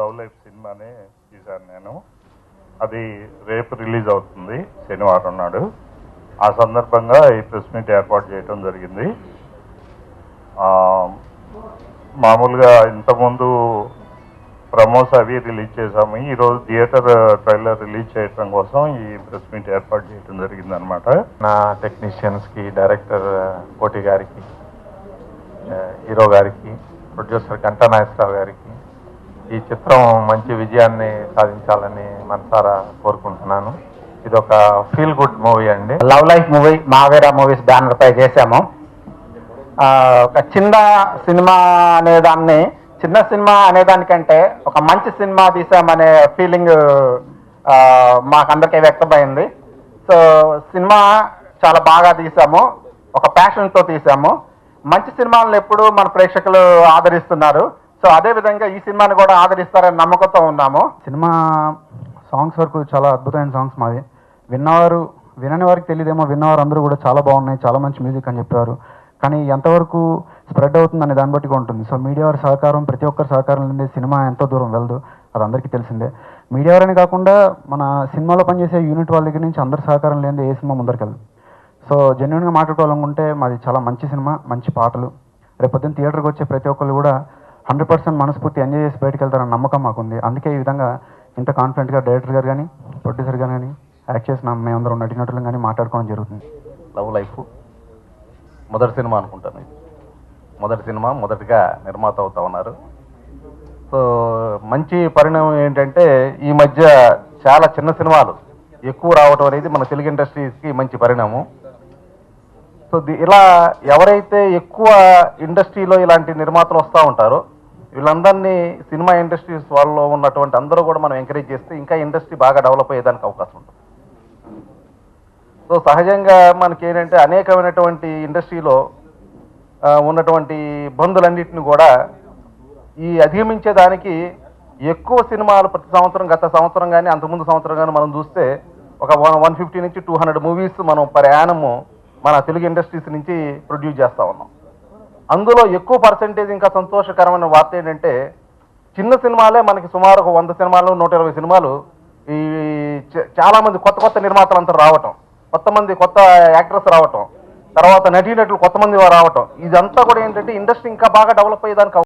Love life సినిమాని తీశాను నేను. అది రేపు రిలీజ్ అవుతుంది శనివారం నాడు. ఆ సందర్భంగా ఈ ప్రెస్ మీట్ ఏర్పాటు చేయడం జరిగింది. మామూలుగా ఇంతకుముందు ప్రమోస్ అవి రిలీజ్ చేశాము. ఈరోజు థియేటర్ ట్రైలర్ రిలీజ్ చేయడం కోసం ఈ ప్రెస్ మీట్ ఏర్పాటు చేయడం జరిగింది అనమాట నా టెక్నీషియన్స్కి డైరెక్టర్ కోటి గారికి హీరో గారికి ప్రొడ్యూసర్ గంటా నాగేశ్వరరావు గారికి ఈ చిత్రం మంచి విజయాన్ని సాధించాలని మనసారా కోరుకుంటున్నాను. ఇది ఒక ఫీల్ గుడ్ మూవీ అండి. Love life movie Mavera movies banner పై చేశాము. ఒక చిన్న సినిమా అనే దాన్ని చిన్న సినిమా అనే దానికంటే ఒక మంచి సినిమా తీసామనే ఫీలింగ్ మాకందరికీ వ్యక్తమైంది. సో సినిమా చాలా బాగా తీసాము ఒక ప్యాషన్తో తీసాము మంచి సినిమాలను ఎప్పుడు మన ప్రేక్షకులు ఆదరిస్తున్నారు. సో అదే విధంగా ఈ సినిమాని కూడా ఆదరిస్తారని నమ్మకంతో ఉన్నాము. సినిమా సాంగ్స్ వరకు చాలా అద్భుతమైన సాంగ్స్ మావి. విన్నవారు వినని వారికి తెలియదేమో విన్నవారు అందరూ కూడా చాలా బాగున్నాయి చాలా మంచి మ్యూజిక్ అని చెప్పారు కానీ ఎంతవరకు స్ప్రెడ్ అవుతుంది అనే దాన్ని బట్టి ఉంటుంది. సో మీడియా వారి సహకారం ప్రతి ఒక్కరి సహకారం లేని సినిమా ఎంతో దూరం వెళ్ళదు అది అందరికీ తెలిసిందే. మీడియా వారని కాకుండా మన సినిమాలో పనిచేసే యూనిట్ వాళ్ళ దగ్గర నుంచి అందరి సహకారం లేనిదే ఏ సినిమా ముందరికెళ్ళదు. సో జెన్యున్గా మాట్లాడుకోవాలనుకుంటే మాది చాలా మంచి సినిమా మంచి పాటలు. రేపొద్దున థియేటర్కి వచ్చే ప్రతి ఒక్కరు కూడా హండ్రెడ్ పర్సెంట్ మనస్ఫూర్తి ఎంజాయ్ చేసి బయటకు వెళ్తారన్న నమ్మకం మాకుంది. అందుకే ఈ విధంగా ఇంత కాన్ఫిడెంట్గా డైరెక్టర్ గారు కానీ ప్రొడ్యూసర్ గారు కానీ యాక్ట్ చేసిన మేమందరం నటినటులు కానీ మాట్లాడుకోవడం జరుగుతుంది. లవ్ లైఫ్ మొదటి సినిమా అనుకుంటాను ఇది మొదటి సినిమా మొదటిగా నిర్మాత అవుతా ఉన్నారు. సో మంచి పరిణామం ఏంటంటే ఈ మధ్య చాలా చిన్న సినిమాలు ఎక్కువ రావడం అనేది మన తెలుగు ఇండస్ట్రీస్కి మంచి పరిణామం. సో ఇలా ఎవరైతే ఎక్కువ ఇండస్ట్రీలో ఇలాంటి నిర్మాతలు వస్తూ ఉంటారో వీళ్ళందరినీ సినిమా ఇండస్ట్రీస్ వాళ్ళలో ఉన్నటువంటి అందరూ కూడా మనం ఎంకరేజ్ చేస్తే ఇంకా ఇండస్ట్రీ బాగా డెవలప్ అయ్యేదానికి అవకాశం ఉంటుంది. సో సహజంగా మనకి ఏంటంటే అనేకమైనటువంటి ఇండస్ట్రీలో ఉన్నటువంటి ఇబ్బందులన్నింటిని కూడా ఈ అధిగమించేదానికి ఎక్కువ సినిమాలు ప్రతి సంవత్సరం గత సంవత్సరం కానీ అంతకుముందు సంవత్సరం కానీ మనం చూస్తే ఒక వన్ వన్ ఫిఫ్టీ నుంచి టూ హండ్రెడ్ మూవీస్ మనం ప్రయాణము మన తెలుగు ఇండస్ట్రీస్ నుంచి ప్రొడ్యూస్ చేస్తూ ఉన్నాం. అందులో ఎక్కువ పర్సంటేజ్ ఇంకా సంతోషకరమైన వార్త ఏంటంటే చిన్న సినిమాలే మనకి సుమారు ఒక వంద సినిమాలు నూట ఇరవై సినిమాలు ఈ చ- చాలా మంది కొత్త కొత్త నిర్మాతలు అంతా రావటం కొత్త మంది కొత్త యాక్టర్స్ రావటం తర్వాత నటీనటులు కొత్త మంది రావటం ఇదంతా కూడా ఏంటంటే ఇండస్ట్రీ ఇంకా బాగా డెవలప్ అయ్యేదానికి